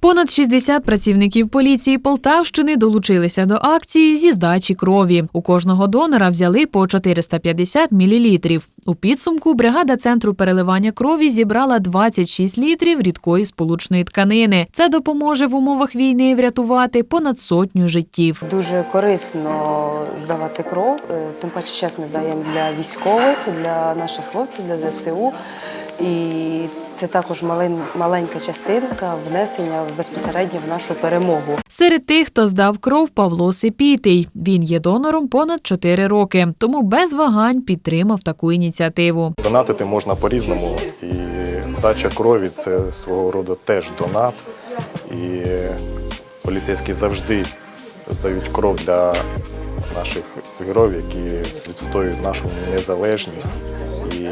Понад 60 працівників поліції Полтавщини долучилися до акції зі здачі крові. У кожного донора взяли по 450 мл. У підсумку бригада центру переливання крові зібрала 26 літрів рідкої сполучної тканини. Це допоможе в умовах війни врятувати понад сотню життів. Дуже корисно здавати кров. Е, Тим паче зараз ми здаємо для військових, для наших хлопців, для ЗСУ. І це також малень- маленька частинка внесення безпосередньо в нашу перемогу. Серед тих, хто здав кров, Павло Сипітий. Він є донором понад 4 роки, тому без вагань підтримав таку ініціативу. Донатити можна по-різному, і здача крові це свого роду теж донат. І поліцейські завжди здають кров для наших героїв, які відстоюють нашу незалежність і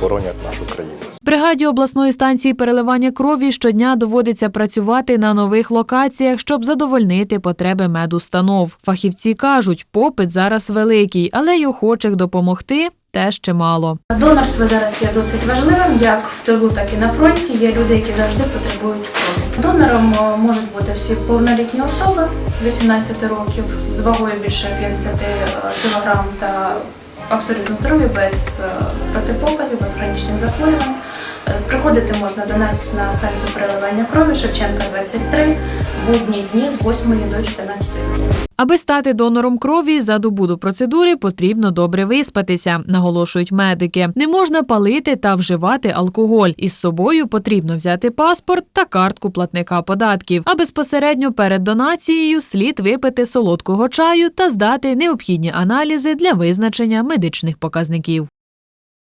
боронять нашу країну. Бригаді обласної станції переливання крові щодня доводиться працювати на нових локаціях, щоб задовольнити потреби медустанов. Фахівці кажуть, попит зараз великий, але й охочих допомогти теж чимало. Донорство зараз є досить важливим, як в тилу, так і на фронті. Є люди, які завжди потребують крові. Донором е, можуть бути всі повнолітні особи 18 років з вагою більше 50 кг та абсолютно здорові, без е, протипоказів, без хронічних захворювань. Приходити можна до нас на станцію переливання крові Шевченка 23, будні дні з 8 до 14. Аби стати донором крові, за добу до процедури потрібно добре виспатися, наголошують медики. Не можна палити та вживати алкоголь. Із собою потрібно взяти паспорт та картку платника податків. А безпосередньо перед донацією слід випити солодкого чаю та здати необхідні аналізи для визначення медичних показників.